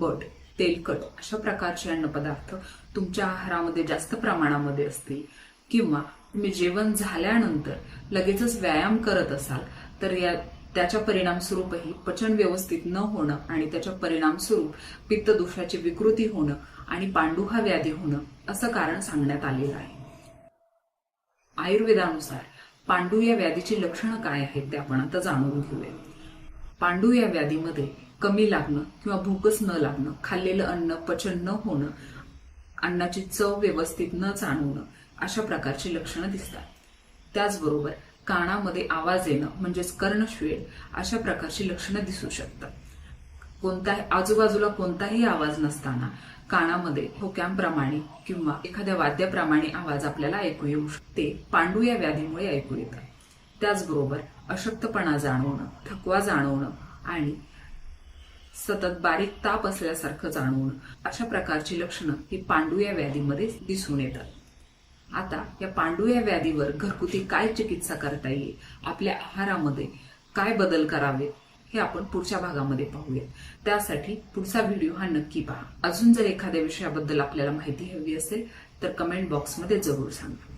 But तेलकट अशा प्रकारचे अन्नपदार्थ तुमच्या आहारामध्ये जास्त प्रमाणामध्ये असतील. किंवा तुम्ही जेवण झाल्यानंतर लगेचच व्यायाम करत असाल तर या त्याच्या परिणामस्वरूपही पचन व्यवस्थित न होणं आणि त्याच्या परिणामस्वरूप पित्तदोषाची विकृती होणं आणि पांडुहा व्याधी होणं असं कारण सांगण्यात आलेलं आहे. आयुर्वेदानुसार पांडू या व्याधीची लक्षणं काय आहेत ते आपण आता जाणून घेऊया. पांडू या व्याधीमध्ये कमी लागणं किंवा भूकच न लागणं खाल्लेलं अन्न पचन न होणं अन्नाची चव व्यवस्थित न जाणवणं अशा प्रकारची लक्षणं दिसतात. त्याचबरोबर कानामध्ये आवाज येणं म्हणजेच कर्णश्वेळ अशा प्रकारची लक्षणं दिसू शकतात. कोणताही आजूबाजूला कोणताही आवाज नसताना कानामध्ये ठोक्यांप्रमाणे किंवा एखाद्या वाद्याप्रमाणे आवाज आपल्याला ऐकू येऊ शकते. पांडू या व्याधीमुळे ऐकू येतात. त्याचबरोबर अशक्तपणा जाणवणं थकवा जाणवणं आणि सतत बारीक ताप असल्यासारखं जाणवणं अशा प्रकारची लक्षणं ही पांडू या व्याधीमध्ये दिसून येतात. आता या पांडू या व्याधीवर घरगुती काय चिकित्सा करता येईल? आपल्या आहारामध्ये काय बदल करावे? हे आपण पुढच्या भागामध्ये पाहूया त्यासाठी पुढचा व्हिडिओ हा नक्की पहा. अजून जर एखाद्या विषयाबद्दल आपल्याला माहिती हवी असेल तर कमेंट बॉक्समध्ये जरूर सांगा.